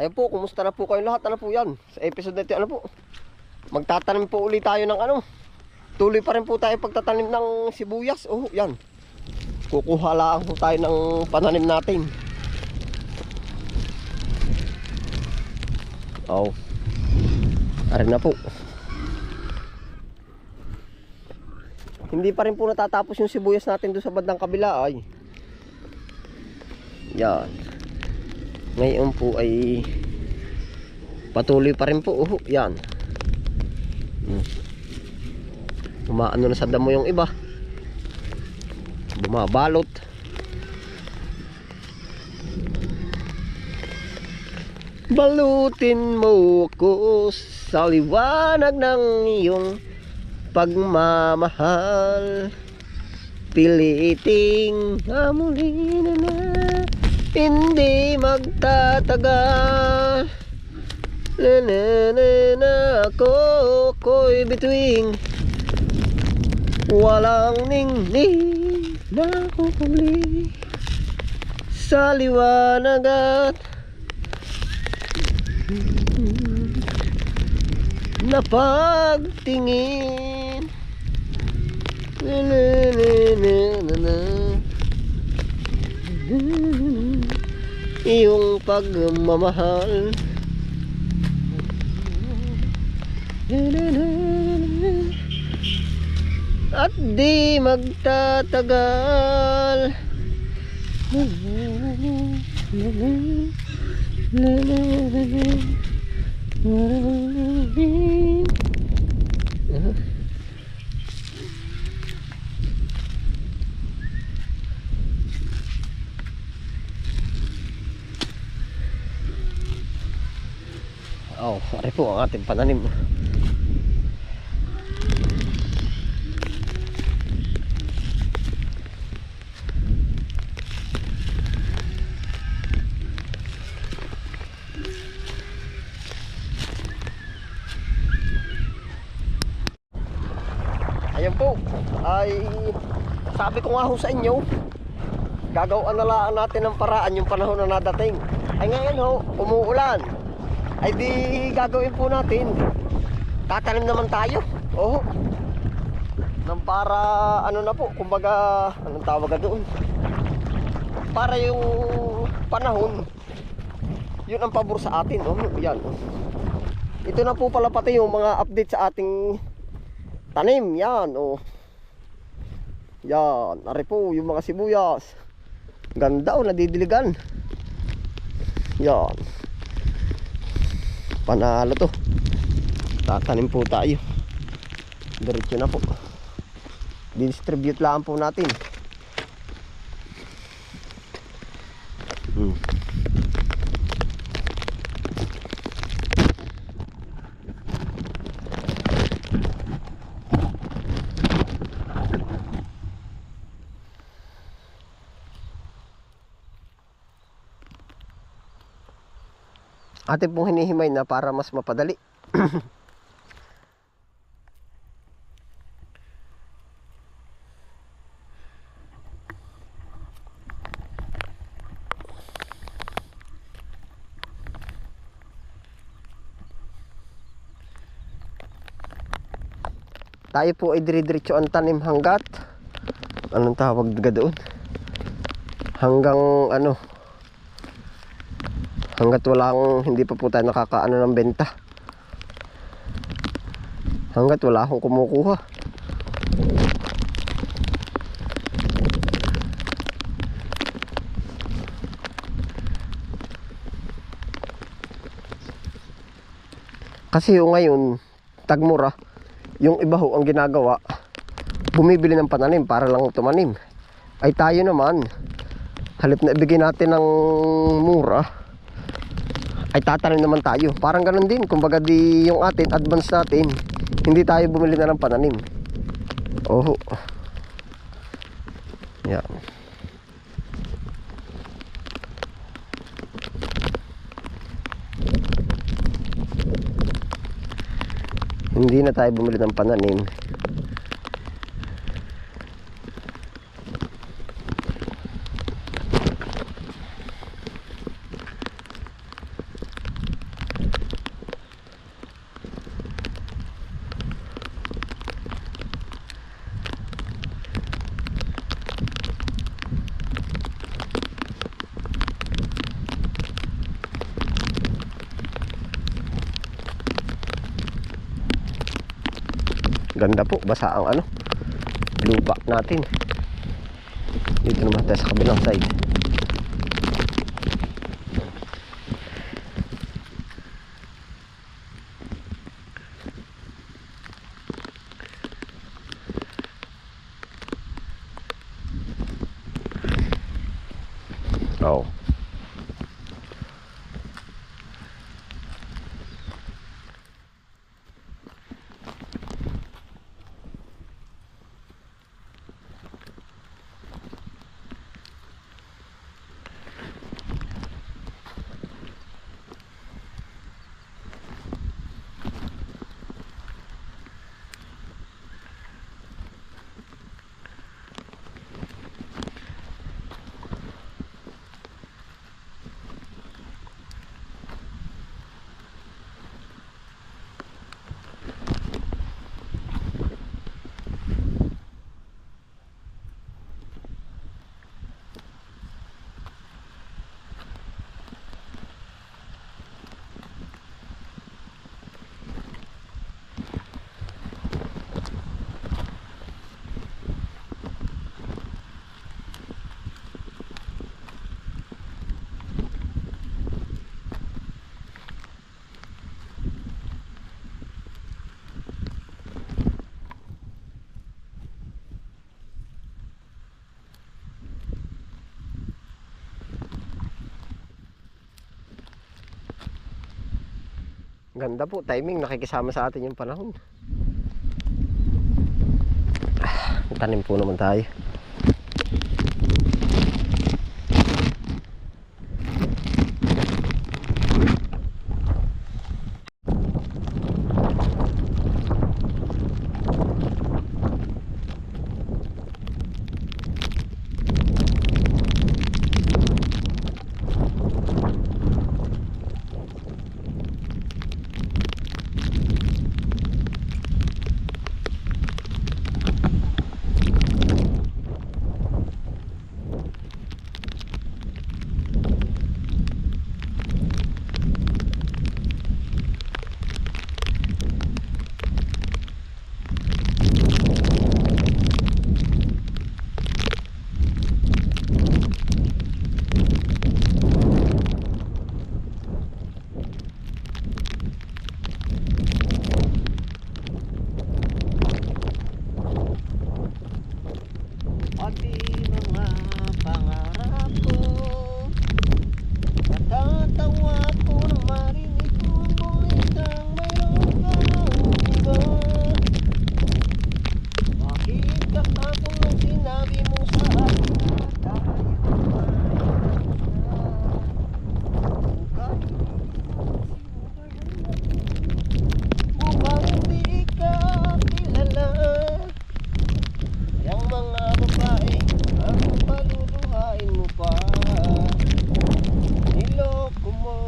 Ayun po, kumusta na po kayo lahat? Ano po yan? Sa episode na ito, ano po? Magtatanim po ulit tayo ng ano? Tuloy pa rin po tayo pagtatanim ng sibuyas. Oh, yan. Kukuha lang po tayo ng pananim natin. Oh. Arin na po. Hindi pa rin po natatapos yung sibuyas natin doon sa bandang kabila ay. Yan. Ngayon po ay patuloy pa rin po. Oh, yan. Hmm. Umaano na sa damo yung iba. Bumabalot. Balutin mo ko sa liwanag ng iyong pagmamahal. Piliting amulin na hindi magtatagal. Na na na na ako ko'y bituing. Walang ningning na kukuli Sa liwanag at Napagtingin. Na na na na na na Iyong pagmamahal. At di magtatagal. Oh, po ang ating pananim. Ayan po, ay sabi ko nga ho sa inyo, gagawin na natin ng paraan yung panahon na nadating. Ay ngayon ho, umuulan. Ay di gagawin po natin. Tatanim naman tayo. Oo. Nang para ano na po, kumbaga anong tawag ka doon? Para yung panahon yun ang pabor sa atin. Oh, yan. Ito na po pala pati yung mga update sa ating tanim. Yan. Oh. Yan. Ari po yung mga sibuyas. Ganda oh, nadidiligan. Yan. Panalo to. Tatanim po tayo. Diretso na po. Distribute lang po natin. Atin pong hinihimay na para mas mapadali. Tayo po ay dire-diretso ang tanim hanggat anong tawag doon? Hanggang ano hanggat walang hindi pa po tayo nakakaano ng benta. Hanggat wala akong kumukuha. Kasi yung ngayon tagmura yung iba ho ang ginagawa bumibili ng pananim para lang tumanim. Ay tayo naman halip na ibigay natin ng mura ay tatanim naman tayo. Parang ganun din. Kumbaga di yung atin, advance natin, hindi tayo bumili na ng pananim. Oho. Yan. Hindi na tayo bumili ng pananim. Ganda po, basa ang ano, lupa natin. Dito naman tayo sa kabilang side. Oh. Ganda po, timing, nakikisama sa atin yung panahon. Ah, Tanim po naman tayo. Pati mga pangarap ko Natatawa ko na marinig ko Ngunit ang mayroon ka iba Bakit kakapon ang sinabi mo sa akin Na tayo ay Mukhang hindi ka kilala Yang mga babae ang paluluhain mo pa Niloko mo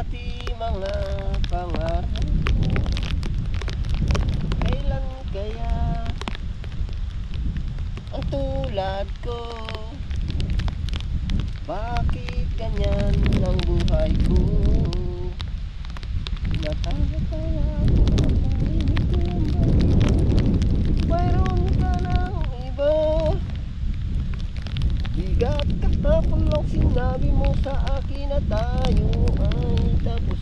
Pati mga pangarap. Kailan kaya Ang tulad ko? Bakit ganyan ang buhay ko? Natatawa ko mayroon ka ng iba. Bigat kahapon lang sinabi mo sa akin na tayo ay tapos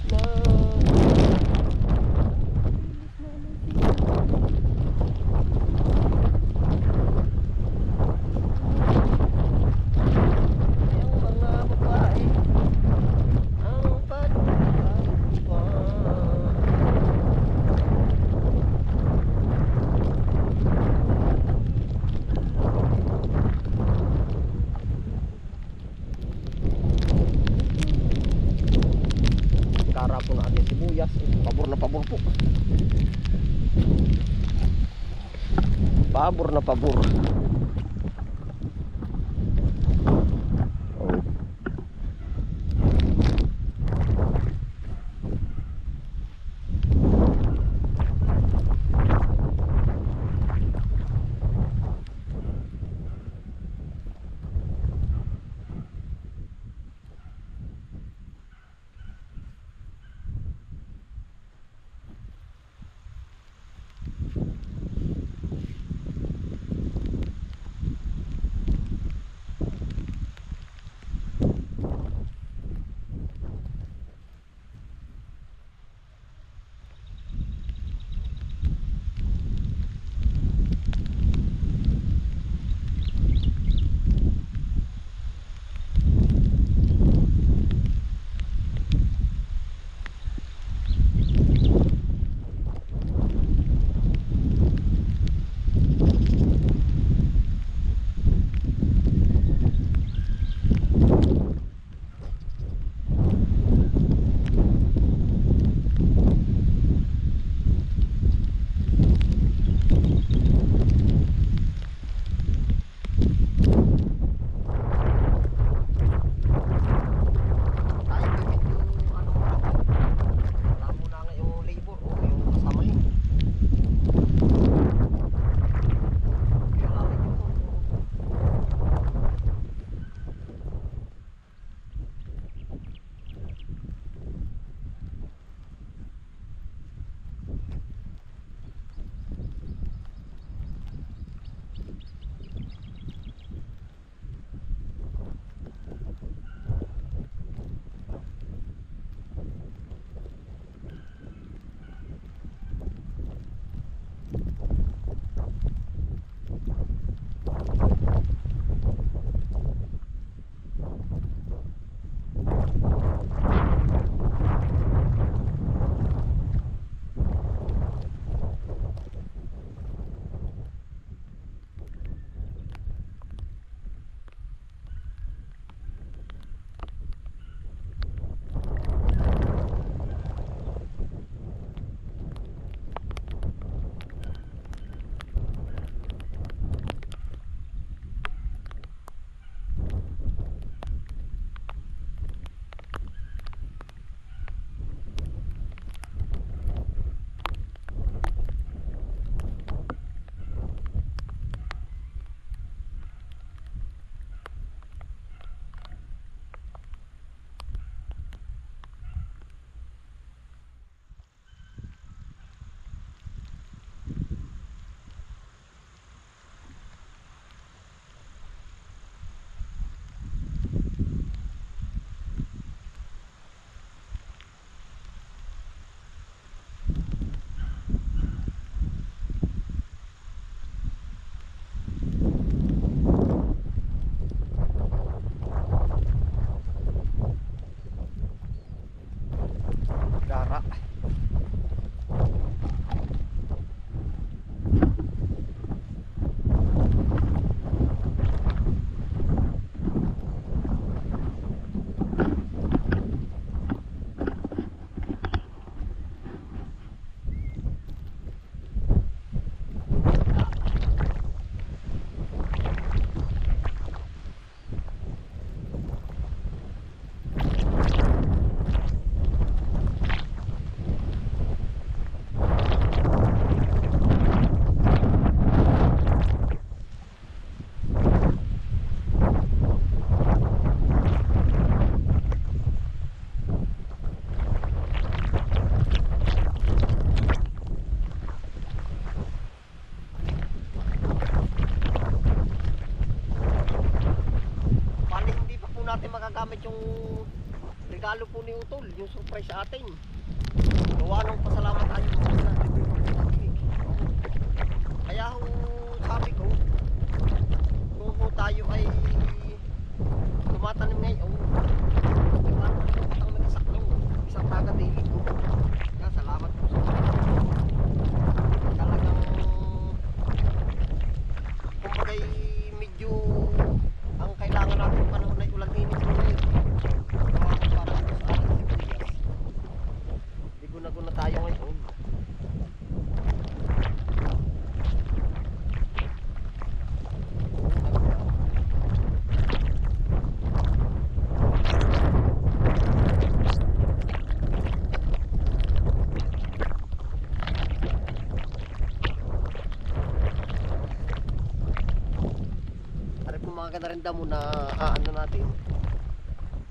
Ano po mga kanarinda mo na aano natin.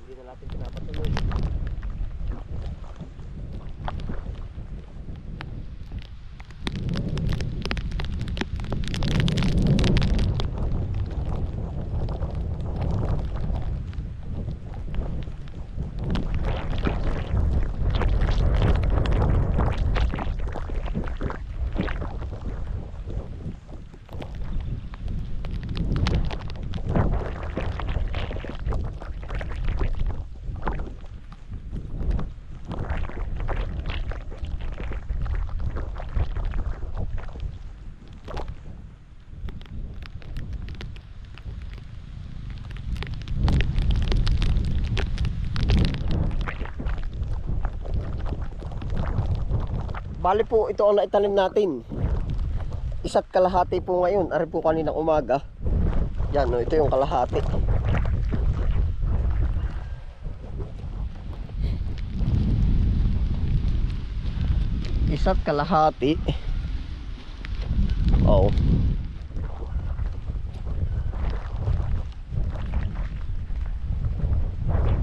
Hindi na natin pinapatuloy. Bali po ito ang naitanim natin. Isa't kalahati po ngayon. Ari po kaninang umaga. Yan, no, ito yung kalahati. Isa't kalahati. Oh.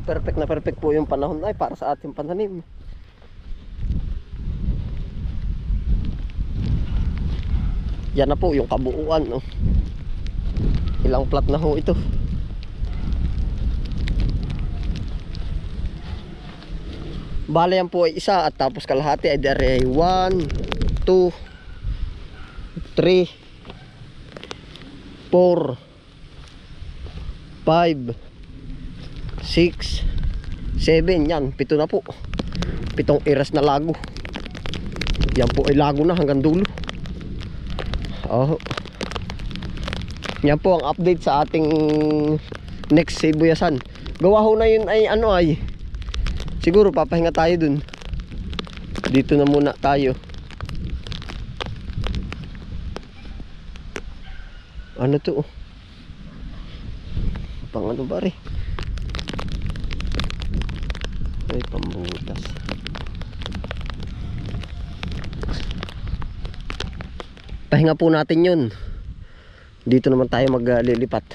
Perfect na perfect po yung panahon ay para sa ating pananim. Yan na po yung kabuuan. No? Ilang plat na ho ito. Bale yan po ay isa at tapos kalahati ay dari ay 1, 2, 3, 4, 5, 6, 7. Yan, pito na po. Pitong iras na lago. Yan po ay lago na hanggang dulo. Oh. Yan po ang update sa ating next Sibuyasan. Gawa ho na yun ay ano ay. Siguro papahinga tayo dun. Dito na muna tayo. Ano to? Pang ano ba? Ay, pambutas. Pahinga po natin yun. Dito naman tayo maglilipat.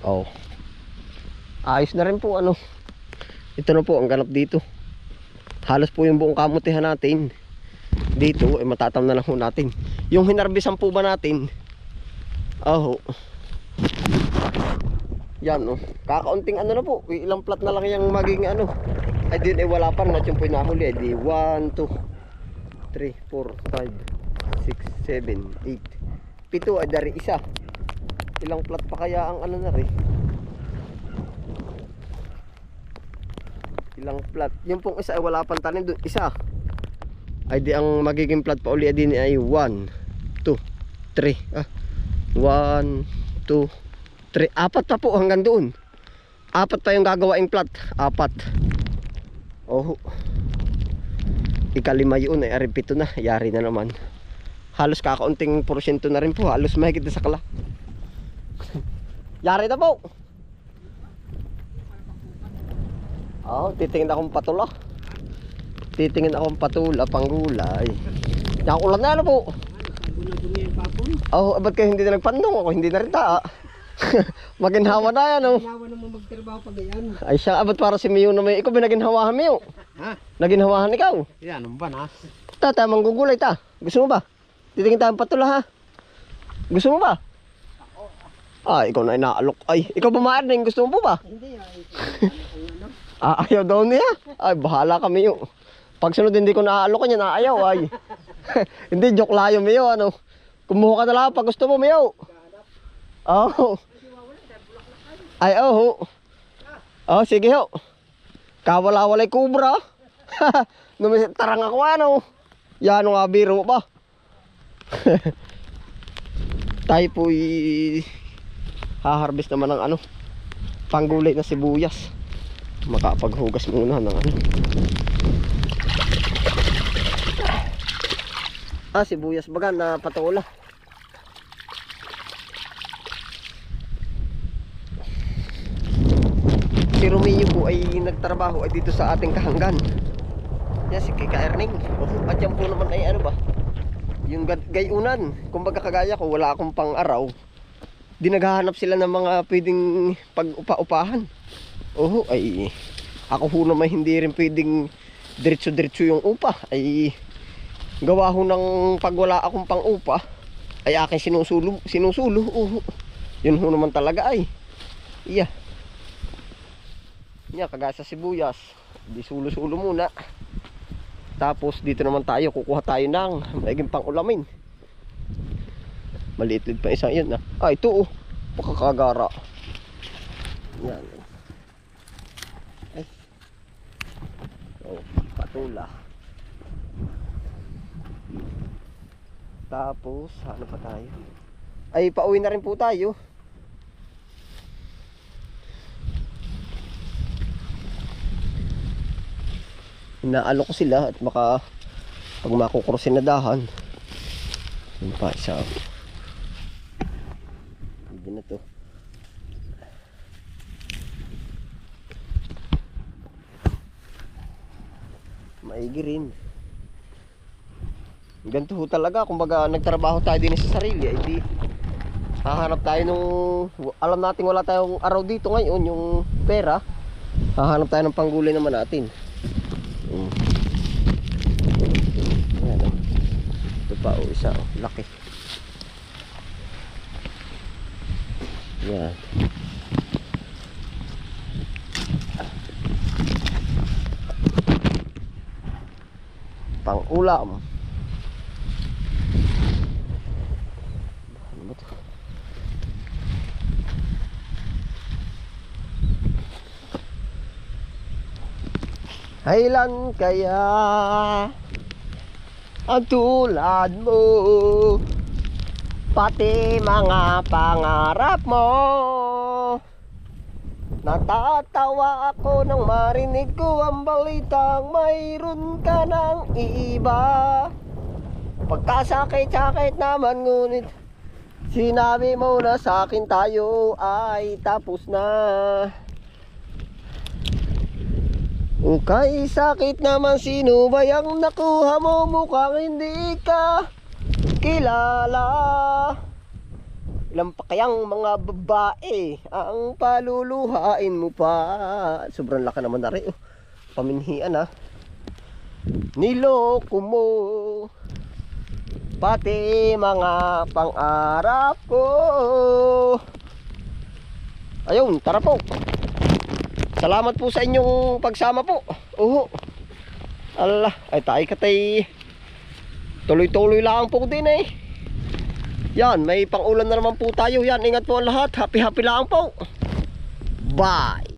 Oh. Ayos na rin po ano. Ito na po ang ganap dito. Halos po yung buong kamutihan natin. Dito ay matatam na lang po natin. Yung hinarbisan po ba natin? Oh yan oh. Kakaunting ano na po. Ilang plat na lang yung magiging ano. Ay din eh wala pa rin at yung pinahuli. Eh, di 1, 2, 3, 4, 5, 6, 7, 8. Pito ay dari isa. Ilang plat pa kaya ang ano na rin. Ilang plat. Yung pong isa ay wala pang tanim doon. Isa. Ay di ang magiging plat pa uli ay din ay 1, 2, 3. Ah. 1, 2, 3, apat pa po hanggang doon. Apat pa yung gagawaing plat. Apat. Oh. Ikalima yun ay aripito na. Yari na naman. Halos kakaunting porsyento na rin po. Halos mahigit na sa kala. Yari na po. Oh, titingin akong patula. Titingin akong patula, panggulay. Yan ulan na ano po. Oh, ba't kayo hindi na nagpandong? Ako hindi na rin taa. Maginhawa na yan, oh. Kailangan naman magtrabaho pag ganyan. Ay siya, abot para si Mio na may, ikaw binaginhawahan Mio. Ha? Naginhawahan ikaw. Yan, ang banas. Ta, ta, manggugulay ta. Gusto mo ba? Titingin tayo patula ha. Gusto mo ba? Ah, ikaw na inaalok. Ay, ikaw bumaan din. Gusto mo po ba? Hindi, ay. ano, Ah, ayaw daw niya. Ay, bahala kami yun. Pag sunod hindi ko naaalok niya, naayaw ay. hindi, joke layo Mio, ano. Kumuha ka na lang pag gusto mo, Mio. Oh. Ay, oh. Oh, sige ho. Kawala-walay kubra. Numis tarang ako ano. Yan nga biro pa. Tayo po haharvest naman ng ano panggulay na sibuyas makapaghugas muna ng ano ah sibuyas baga na patola Romeo po ay nagtrabaho ay dito sa ating kahanggan. Yan si Kika Erning. At yan po naman ay ano ba? Yung gayunan. Kumbaga kagaya ko wala akong pang araw di naghahanap sila ng mga pwedeng pag-upa-upahan. Oo ay ako ho naman hindi rin pwedeng diretso-diretso yung upa. Ay gawa ho ng pag wala akong pang upa ay akin sinusulo sinusulo. Oo yun ho naman talaga ay. Iya niya kagaya sa sibuyas. Di sulo-sulo muna. Tapos dito naman tayo kukuha tayo ng maiging pang ulamin maliit pa isa yan ah. Ah ito oh. Pakakagara yan. Ay. Oh patula. Tapos ano pa tayo? Ay pauwi na rin po tayo inaalok sila at maka pag makukrosin na dahan yun pa isa. Hindi na to. Maigi rin. Ganito ho talaga. Kumbaga nagtrabaho tayo din sa sarili. Ay di hahanap tayo nung alam natin wala tayong araw dito ngayon yung pera. Hahanap tayo ng panggulay naman natin Mm. Ayan, oh. Ito pa oh, isa oh, laki. Yan. Pang ulam. Ano kaya ang mo. Pati mga pangarap mo. Natatawa ako nang marinig ko ang balitang mayroon ka ng iba. Pagkasakit-sakit naman ngunit Sinabi mo na sa akin tayo ay tapos na Ukay sakit naman sino ba yung nakuha mo mukhang hindi ka kilala. Ilan pa kayang mga babae ang paluluhain mo pa? Sobrang laka naman na rin oh. Paminhian ah. Niloko mo. Pati mga pangarap ko. Ayun, tara po Salamat po sa inyong pagsama po. Oo. Allah, ay tayo katay. Tuloy-tuloy lang po din eh. Yan, may pangulan na naman po tayo. Yan, ingat po ang lahat. Happy-happy lang po. Bye.